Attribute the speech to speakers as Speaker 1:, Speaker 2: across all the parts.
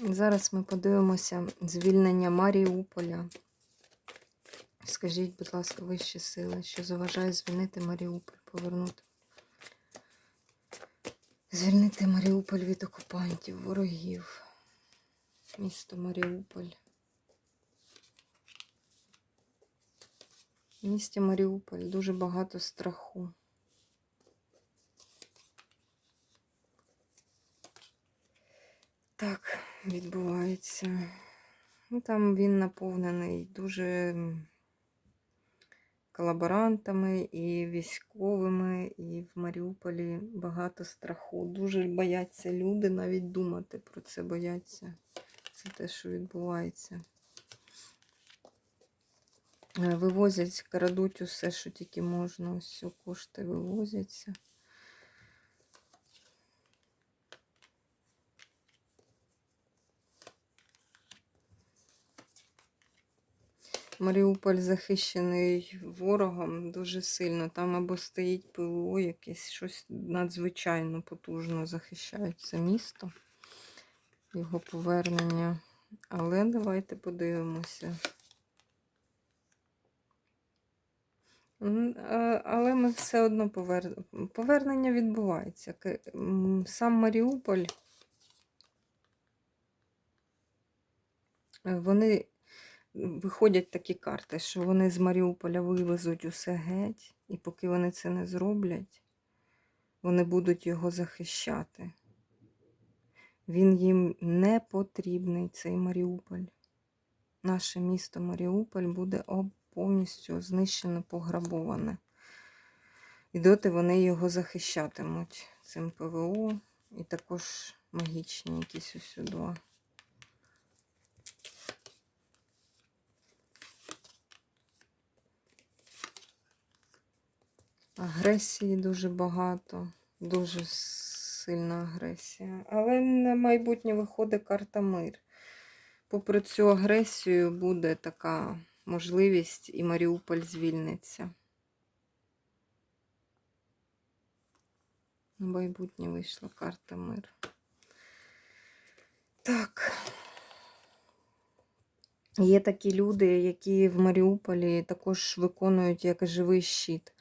Speaker 1: Зараз ми подивимося звільнення Маріуполя. Скажіть, будь ласка, вищі сили, що заважає звільнити Маріуполь, повернути. Звільнити Маріуполь від окупантів, ворогів. Місто Маріуполь. В місті Маріуполь дуже багато страху. Так, відбувається. Ну, там він наповнений дуже колаборантами і військовими, і в Маріуполі багато страху. Дуже бояться люди, навіть думати про це бояться. Це те, що відбувається. Е, Вивозять, крадуть усе, що тільки можна. Ось кошти вивозяться. Маріуполь захищений ворогом дуже сильно. Там або стоїть ПВО, якесь щось надзвичайно потужно захищають це місто, його повернення. Але давайте подивимося. Але ми все одно повер... повернення відбувається. Сам Маріуполь. е, Вони виходять такі карти, що вони з Маріуполя вивезуть усе геть, і поки вони це не зроблять, вони будуть його захищати. Він їм не потрібний, цей Маріуполь. Наше місто Маріуполь буде повністю знищено, пограбоване. І доти вони його захищатимуть цим ПВО і також магічні якісь усюди. Агресії дуже багато, дуже сильна агресія. Але на майбутнє виходить карта мир. Попри цю агресію буде така можливість, і Маріуполь звільниться. На майбутнє вийшла карта мир. Так. Є такі люди, які в Маріуполі також виконують як живий щит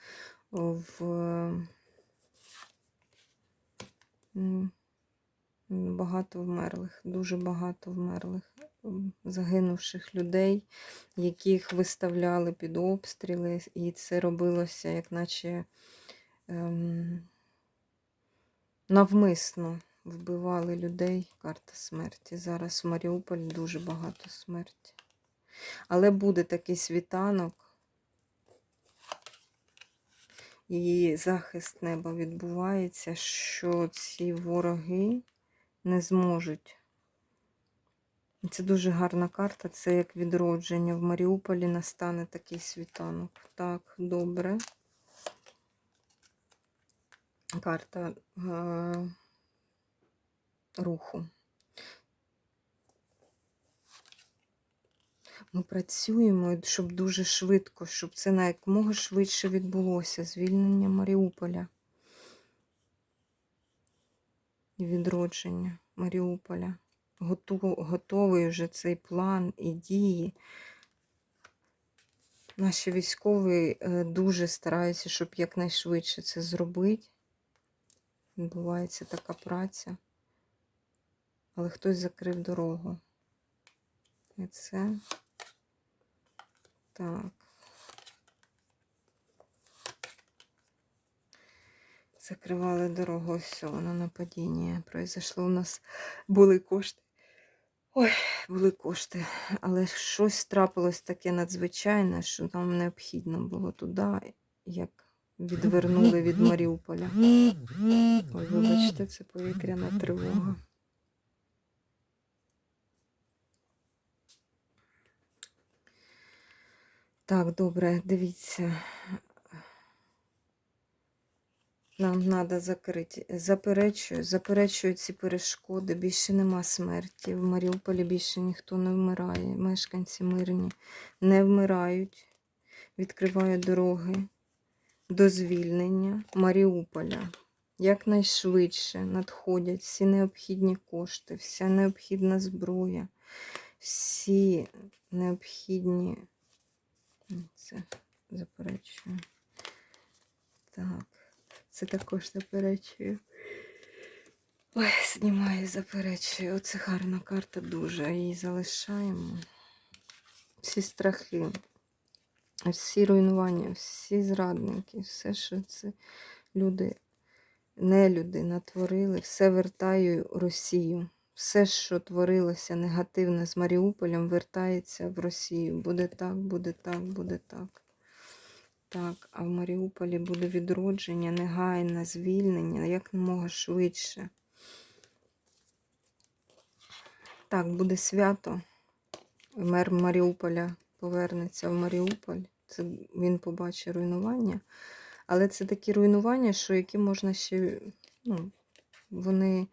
Speaker 1: в багато вмерлих, дуже багато вмерлих, загинувших людей, яких виставляли під обстріли, і це робилося, як наче ем, навмисно вбивали людей. Карта смерті. Зараз в Маріуполі дуже багато смерті. Але буде такий світанок. І захист неба відбувається, що ці вороги не зможуть. Це дуже гарна карта, це як відродження. В Маріуполі настане такий світанок. Так, добре. Карта е- руху. Ми працюємо, щоб дуже швидко, щоб це на якомога швидше відбулося. Звільнення Маріуполя. І відродження Маріуполя. Готовий вже цей план і дії. Наші військові е, дуже стараються, щоб якнайшвидше це зробити. Відбувається така праця. Але хтось закрив дорогу. І це. Так. Закривали дорогу, все, воно нападіння произошло. У нас були кошти. Ой, були кошти. Але щось трапилось таке надзвичайне, що нам необхідно було туди, як відвернули від Маріуполя. Ой, вибачте, це повітряна тривога. Так, добре, дивіться. Нам треба закрити. Заперечую, заперечую ці перешкоди. Більше нема смерті. В Маріуполі більше ніхто не вмирає. Мешканці мирні не вмирають. Відкриваю дороги до звільнення Маріуполя. якнайшвидше надходять всі необхідні кошти, вся необхідна зброя, всі необхідні. Це заперечую. Так, це також заперечую. Ой, знімаю, заперечую. Оце гарна карта дуже. Її залишаємо. Всі страхи, всі руйнування, всі зрадники, все, що це люди, нелюди натворили, все вертаю Росію. Все, що творилося негативне з Маріуполем, вертається в Росію. Буде так, буде так, буде так. Так, а в Маріуполі буде відродження, негайне звільнення, якомога швидше. Так, буде свято. Мер Маріуполя повернеться в Маріуполь. Це він побачить руйнування. Але це такі руйнування, що які можна ще, ну, вони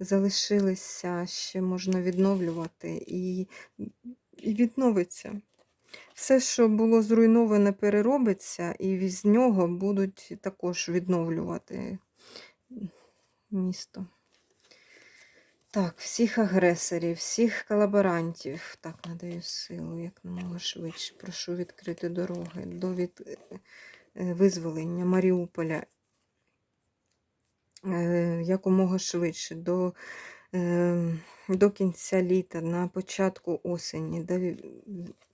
Speaker 1: залишилися, ще можна відновлювати і, і відновиться. Все, що було зруйноване, переробиться, і з нього будуть також відновлювати місто. Так, всіх агресорів, всіх колаборантів. Так, надаю силу, як намога швидше. Прошу відкрити дороги до від... е, визволення Маріуполя е, якомога швидше, до, е, до кінця літа, на початку осені, да,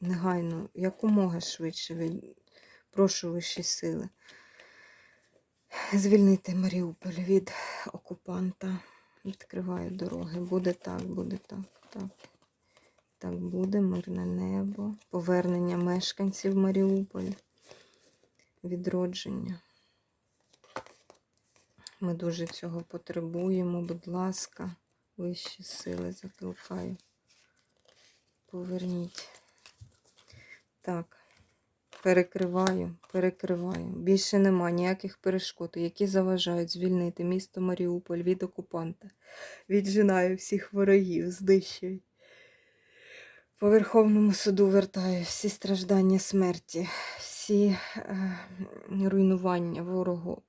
Speaker 1: негайно, якомога швидше. Прошу вищі сили. Звільнити Маріуполь від окупанта. Відкриваю дороги. Буде так, буде так, так. Так буде, мирне небо, повернення мешканців Маріуполя, відродження. Ми дуже цього потребуємо. Будь ласка, вищі сили закликаю. Поверніть. Так. Перекриваю, перекриваю. Більше нема ніяких перешкод, які заважають звільнити місто Маріуполь від окупанта. Віджинаю всіх ворогів, знищую. По Верховному суду вертаю всі страждання смерті, всі е, руйнування ворогу,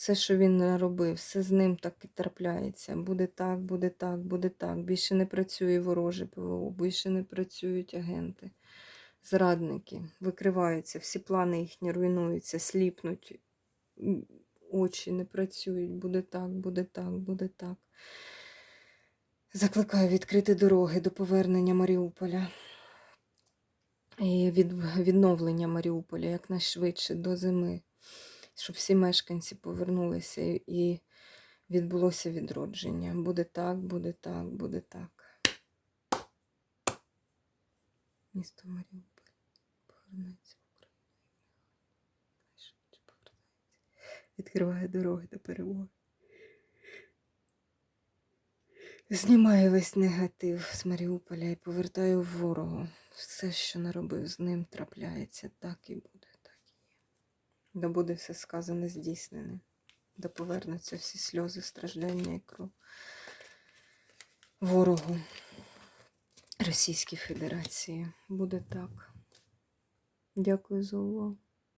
Speaker 1: все, що він наробив, все з ним так і трапляється. Буде так, буде так, буде так. Більше не працює вороже ПВО, більше не працюють агенти зрадники, викриваються, всі плани їхні руйнуються, сліпнуть, очі не працюють, буде так, буде так, буде так. Закликаю відкрити дороги до повернення Маріуполя і від, відновлення Маріуполя якнайшвидше до зими, щоб всі мешканці повернулися і відбулося відродження. Буде так, буде так, буде так. Місто Маріуполь повернеться в Україну. Відкриває дороги до перемоги. Знімаю весь негатив з Маріуполя і повертаю ворогу. Все, що наробив з ним, трапляється. Так і буде. Да буде все сказане здійснене. Да повернуться всі сльози, страждання і кров ворогу Російській Федерації. Буде так. Дякую за увагу.